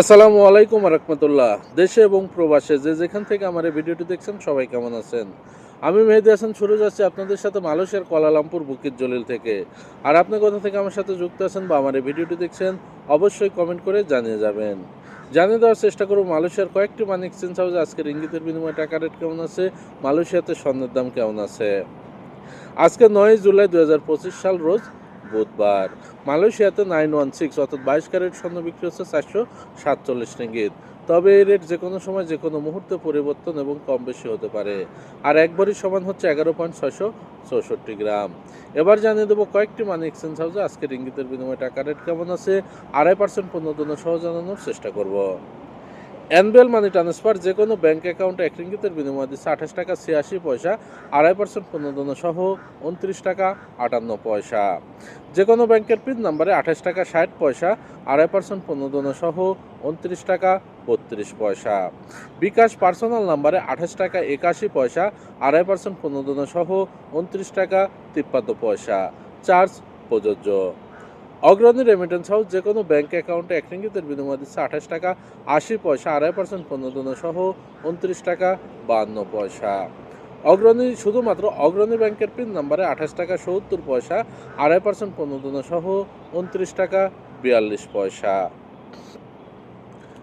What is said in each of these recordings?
আসসালামু আলাইকুম রহমতুল্লাহ। দেশে এবং প্রবাসে যে যেখান থেকে আমার এই ভিডিওটি দেখছেন সবাই কেমন আছেন? আমি মেহেদি হাসান, শুরু যাচ্ছি আপনাদের সাথে মালয়েশিয়ার কোয়ালালামপুর বুকির জলিল থেকে। আর আপনি কোথা থেকে আমার সাথে যুক্ত আছেন বা আমার এই ভিডিওটি দেখছেন, অবশ্যই কমেন্ট করে জানিয়ে যাবেন। জানিয়ে দেওয়ার চেষ্টা করব মালয়েশিয়ার কয়েকটি মানি এক্সচেঞ্জ হাউসে। আজকের ইঙ্গিতের বিনিময়ে টাকা রেট কেমন আছে? মালয়েশিয়াতে স্বর্ণের দাম কেমন আছে? আজকে নয় জুলাই দু হাজার পঁচিশ সাল, রোজ বুধবার। মালয়েশিয়াতে নাইন ওয়ান সিক্স অর্থাৎ বাইশ ক্যারেট স্বর্ণ বিক্রি হচ্ছে চারশো সাতচল্লিশ রিঙ্গিত। তবে এই রেট যে কোনো সময় যে কোনো মুহূর্তে পরিবর্তন এবং কম বেশি হতে পারে। আর একবারই সমান হচ্ছে এগারো পয়েন্ট ছয়শো চৌষট্টি গ্রাম। এবার জানিয়ে দেবো কয়েকটি মানি এক্সচেঞ্জ হাউসে আজকে ইঙ্গিতের বিনিময়ে টাকা রেট কেমন আছে, আড়াই পার্সেন্ট পণ্য সহ জানানোর চেষ্টা করব। অ্যানবেল মানি ট্রান্সফার যে কোনো ব্যাঙ্ক অ্যাকাউন্টে এক রিঙ্গিতের বিনিময়ে দিচ্ছে আঠাশ টাকা ছিয়াশি পয়সা, আড়াই পার্সেন্ট পণ্য সহ উনত্রিশ টাকা আটান্ন পয়সা। যে কোনো ব্যাংকের পিন নাম্বারে আঠাশ টাকা ষাট পয়সা, আড়াই পার্সেন্ট পণ্য সহ উনত্রিশ টাকা বত্রিশ পয়সা। বিকাশ পার্সোনাল নাম্বারে আঠাশ টাকা একাশি পয়সা, আড়াই পার্সেন্ট পণ্য সহ উনত্রিশ টাকা তিপ্পান্ন পয়সা। চার্জ প্রযোজ্য। অগ্রণী রেমিটেন্স হাউস যে কোনো ব্যাঙ্ক অ্যাকাউন্টে এক রিঙ্গিতের বিনিময় দিচ্ছে আঠাশ টাকা, আশি পয়সা, আড়াই পার্সেন্ট পণ্য সহ উনত্রিশ টাকা বাহান্ন পয়সা। অগ্রণী শুধুমাত্র অগ্রণী ব্যাংকের পিন নাম্বারে আঠাশ টাকা, সত্তর পয়সা, আড়াই পার্সেন্ট পণ্য সহ উনত্রিশ টাকা, বিয়াল্লিশ পয়সা।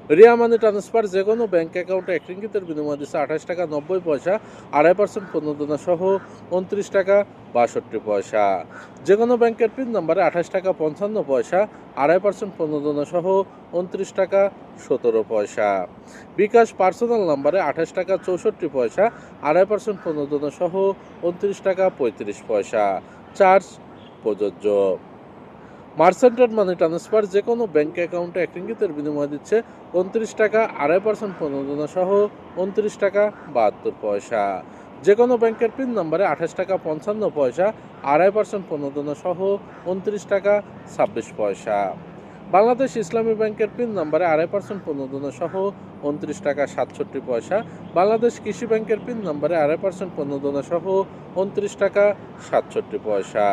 রিয়া মানি ট্রান্সফার যে কোনো ব্যাংক অ্যাকাউন্টে এক রিঙ্গিতের বিনিময় দিচ্ছে আঠাশ টাকা নব্বই পয়সা, আড়াই পার্সেন্ট পণ্য সহ উনত্রিশ টাকা বাষট্টি পয়সা। যে কোনো ব্যাংকের পিন নাম্বারে আঠাশ টাকা পঞ্চান্ন পয়সা, আড়াই পার্সেন্ট পণ্য সহ উনত্রিশ টাকা সতেরো পয়সা। বিকাশ পার্সোনাল নাম্বারে আঠাশ টাকা চৌষট্টি পয়সা, আড়াই পার্সেন্ট পণ্য সহ উনত্রিশ টাকা পঁয়ত্রিশ পয়সা। চার্জ প্রযোজ্য। মার্সেন্টেড মানি ট্রান্সফার যে কোনো ব্যাংক অ্যাকাউন্টে এক রিঙ্গিতের বিনিময় দিচ্ছে উনত্রিশ টাকা, আড়াই পার্সেন্ট প্রণোদনা সহ উনত্রিশ টাকা, বাহাত্তর পয়সা। যে কোনো ব্যাংকের পিন নম্বরে আঠাশ টাকা, পঞ্চান্ন পয়সা, আড়াই পার্সেন্ট প্রণোদনা সহ উনত্রিশ টাকা, ছাব্বিশ পয়সা। বাংলাদেশ ইসলামী ব্যাংকের পিন নম্বরে আড়াই পার্সেন্ট প্রণোদনা সহ উনত্রিশ টাকা, সাতষট্টি পয়সা। বাংলাদেশ কৃষি ব্যাংকের পিন নম্বরে আড়াই পার্সেন্ট প্রণোদনা সহ উনত্রিশ টাকা, সাতষট্টি পয়সা।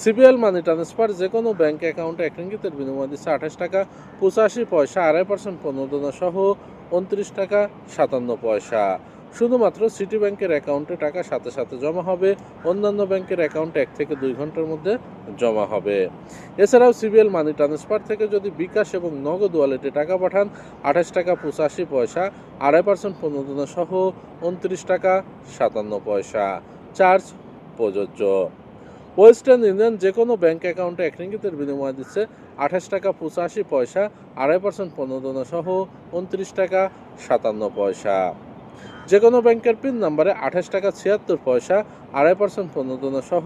সিবিএল মানি ট্রান্সফার যে কোনো ব্যাংক অ্যাকাউন্টে এক রিঙ্গিতের বিনিময় দিচ্ছে আঠাশ টাকা, পঁচাশি পয়সা, আড়াই পার্সেন্ট প্রণোদনা সহ উনত্রিশ টাকা, সাতান্ন পয়সা। শুধুমাত্র সিটি ব্যাংকের অ্যাকাউন্টে টাকা সাথে সাথে জমা হবে, অন্যান্য ব্যাংকের অ্যাকাউন্টে এক থেকে দুই ঘণ্টার মধ্যে জমা হবে। এছাড়াও সিবিএল মানি ট্রান্সফার থেকে যদি বিকাশ এবং নগদ ওয়ালেটে টাকা পাঠান, আঠাশ টাকা, পঁচাশি পয়সা, আড়াই পার্সেন্ট প্রণোদনা সহ উনত্রিশ টাকা, সাতান্ন পয়সা। চার্জ প্রযোজ্য। ওয়েস্টার্ন ইউনিয়ন যে কোনো ব্যাঙ্ক অ্যাকাউন্টে এক রিঙ্গিতের বিনিময় দিচ্ছে আঠাশ টাকা পঁচাশি পয়সা, আড়াই পার্সেন্ট প্রণোদনা সহ উনত্রিশ টাকা সাতান্ন পয়সা। যে কোনো ব্যাংকের পিন নাম্বারে আঠাশ টাকা ছিয়াত্তর পয়সা, আড়াই পার্সেন্ট প্রণোদনা সহ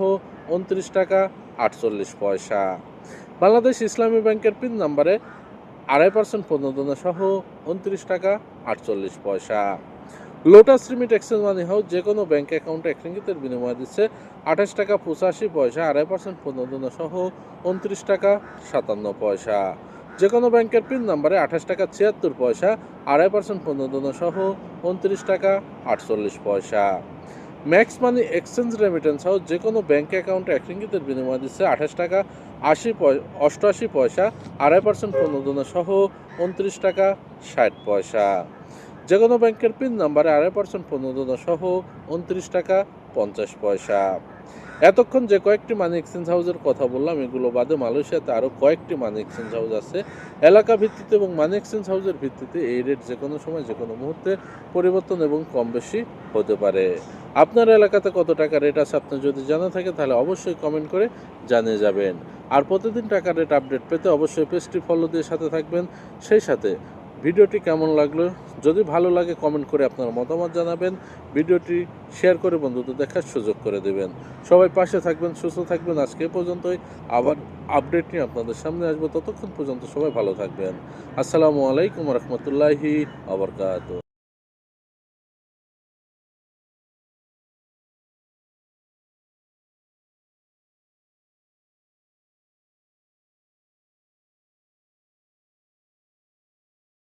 উনত্রিশ টাকা আটচল্লিশ পয়সা। বাংলাদেশ ইসলামী ব্যাংকের পিন নাম্বারে আড়াই পার্সেন্ট প্রণোদনা সহ উনত্রিশ টাকা আটচল্লিশ পয়সা। Lotus remit exchange money house যে কোনো ব্যাংক অ্যাকাউন্টে এক রিঙ্গিতের বিনিময় দিচ্ছে আঠাশ টাকা পঁচাশি পয়সা, আড়াই পার্সেন্ট প্রণোদনা সহ উনত্রিশ টাকা সাতান্ন পয়সা। যে কোনো ব্যাংকের পিন নাম্বারে আঠাশ টাকা ছিয়াত্তর পয়সা, আড়াই পার্সেন্ট প্রণোদনা সহ উনত্রিশ টাকা আটচল্লিশ পয়সা। Max money exchange remittance house যে কোনো ব্যাংক অ্যাকাউন্টে এক রিঙ্গিতের বিনিময় দিচ্ছে আঠাশ টাকা আশি অষ্টআশি পয়সা, আড়াই পার্সেন্ট প্রণোদনা সহ উনত্রিশ টাকা ষাট পয়সা। যে কোনো ব্যাংকের পিন নাম্বারে আড়াই পার্সেন্ট প্রণোদনা সহ উনত্রিশ টাকা পঞ্চাশ পয়সা। এতক্ষণ যে কয়েকটি মানি এক্সচেঞ্জ হাউসের কথা বললাম, এগুলো বাদে মালয়েশিয়াতে আরও কয়েকটি মানি এক্সচেঞ্জ হাউস আছে। এলাকা ভিত্তিতে এবং মানি এক্সচেঞ্জ হাউসের ভিত্তিতে এই রেট যে কোনো সময় যে কোনো মুহূর্তে পরিবর্তন এবং কম বেশি হতে পারে। আপনার এলাকাতে কত টাকা রেট আছে আপনার যদি জানা থাকে, তাহলে অবশ্যই কমেন্ট করে জানিয়ে যাবেন। আর প্রতিদিন টাকা রেট আপডেট পেতে অবশ্যই পেজটি ফলো দিয়ে সাথে থাকবেন। সেই সাথে ভিডিওটি কেমন লাগল যদি ভালো লাগে কমেন্ট করে আপনার মতামত জানাবেন। ভিডিওটি শেয়ার করে বন্ধুদের দেখার সুযোগ করে দেবেন। সবাই পাশে থাকবেন, সুস্থ থাকবেন। আজকে পর্যন্তই। আবার আপডেট নিয়ে আপনাদের সামনে আসব। ততক্ষণ পর্যন্ত সবাই ভালো থাকবেন। আসসালামু আলাইকুম রহমতুল্লাহি আবরকাত